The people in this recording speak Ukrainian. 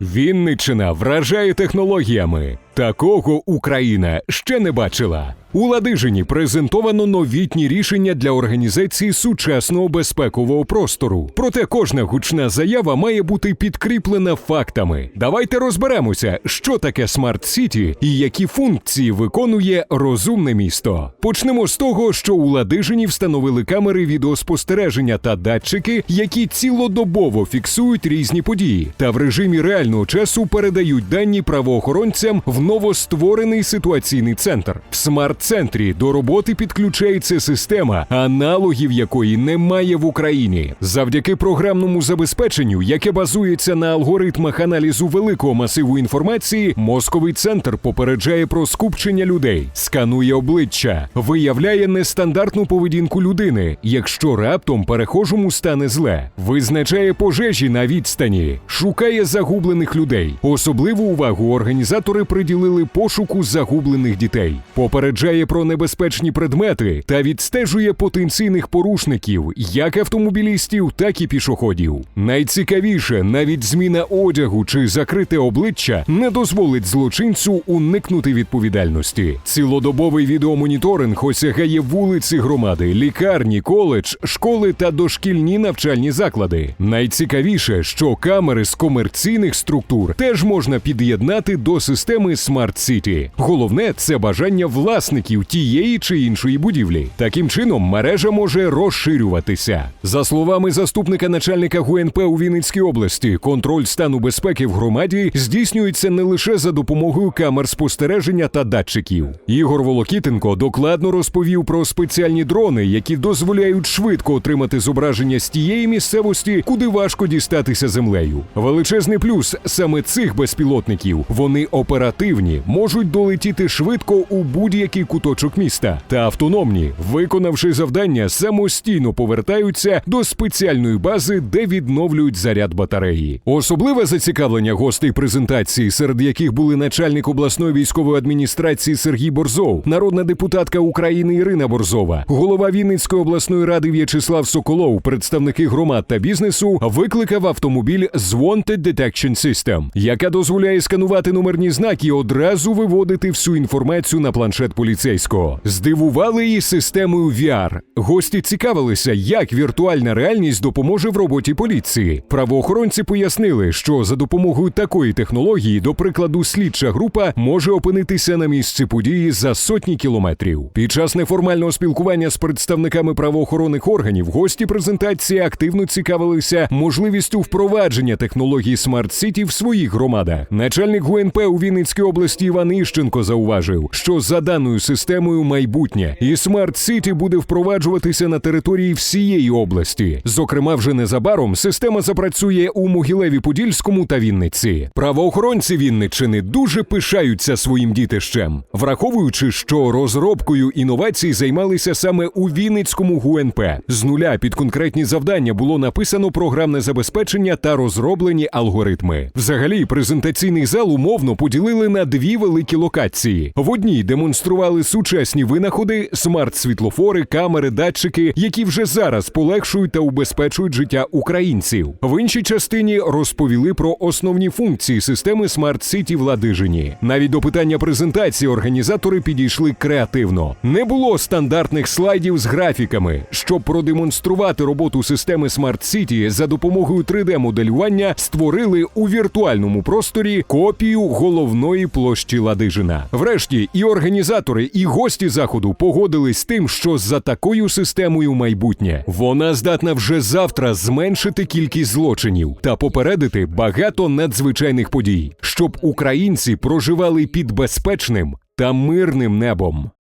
Вінниччина вражає технологіями. Такого Україна ще не бачила. У Ладижині презентовано новітні рішення для організації сучасного безпекового простору. Проте кожна гучна заява має бути підкріплена фактами. Давайте розберемося, що таке смарт сіті і які функції виконує розумне місто. Почнемо з того, що у Ладижині встановили камери відеоспостереження та датчики, які цілодобово фіксують різні події, та в режимі реального часу передають дані правоохоронцям в новостворений ситуаційний центр. В смарт-центрі до роботи підключається система, аналогів якої немає в Україні. Завдяки програмному забезпеченню, яке базується на алгоритмах аналізу великого масиву інформації, мозковий центр попереджає про скупчення людей, сканує обличчя, виявляє нестандартну поведінку людини, якщо раптом перехожому стане зле, визначає пожежі на відстані, шукає загублених людей. Особливу увагу організатори приділили пошуку загублених дітей, попереджає про небезпечні предмети та відстежує потенційних порушників, як автомобілістів, так і пішоходів. Найцікавіше, навіть зміна одягу чи закрите обличчя не дозволить злочинцю уникнути відповідальності. Цілодобовий відеомоніторинг осягає вулиці громади, лікарні, коледж, школи та дошкільні навчальні заклади. Найцікавіше, що камери з комерційних структур теж можна під'єднати до системи Smart City. Головне це бажання власників тієї чи іншої будівлі. Таким чином, мережа може розширюватися. За словами заступника начальника ГУНП у Вінницькій області, контроль стану безпеки в громаді здійснюється не лише за допомогою камер спостереження та датчиків. Ігор Волокітенко докладно розповів про спеціальні дрони, які дозволяють швидко отримати зображення з тієї місцевості, куди важко дістатися землею. Величезний плюс саме цих безпілотників. Вони оперативні, можуть долетіти швидко у будь-який куточок міста та автономні, виконавши завдання, самостійно повертаються до спеціальної бази, де відновлюють заряд батареї. Особливе зацікавлення гостей презентації, серед яких були начальник обласної військової адміністрації Сергій Борзов, народна депутатка України Ірина Борзова, голова Вінницької обласної ради В'ячеслав Соколов, представники громад та бізнесу, викликав автомобіль Wanted Detection System, яка дозволяє сканувати номерні знаки і одразу виводити всю інформацію на планшет поліцейського. Здивували її системою VR. Гості цікавилися, як віртуальна реальність допоможе в роботі поліції. Правоохоронці пояснили, що за допомогою такої технології, до прикладу, слідча група може опинитися на місці події за сотні кілометрів. Під час неформального спілкування з представниками правоохоронних органів гості презентації активно цікавилися можливістю впровадження технології City в своїх громадах. Начальник ГУНП у Вінницькій області Іван Іщенко зауважив, що за даною системою майбутнє і Smart City буде впроваджуватися на території всієї області. Зокрема, вже незабаром система запрацює у Могилеві-Подільському та Вінниці. Правоохоронці Вінниччини дуже пишаються своїм дітищем, враховуючи, що розробкою інновацій займалися саме у Вінницькому ГУНП. З нуля під конкретні завдання було написано програмне забезпечення та розроблені алгоритми. Взагалі, презентаційний зал умовно поділили на дві великі локації. В одній демонстрували сучасні винаходи, смарт-світлофори, камери, датчики, які вже зараз полегшують та убезпечують життя українців. В іншій частині розповіли про основні функції системи City в Ладижині. Навіть до питання презентації організатори підійшли креативно. Не було стандартних слайдів з графіками. Щоб продемонструвати роботу системи City за допомогою 3D-моделювання, створили у віртуальному просторі копію головної площі Ладижина. Врешті і організатори, і гості заходу погодились з тим, що за такою системою майбутнє вона здатна вже завтра зменшити кількість злочинів та попередити багато надзвичайних подій, щоб українці проживали під безпечним та мирним небом.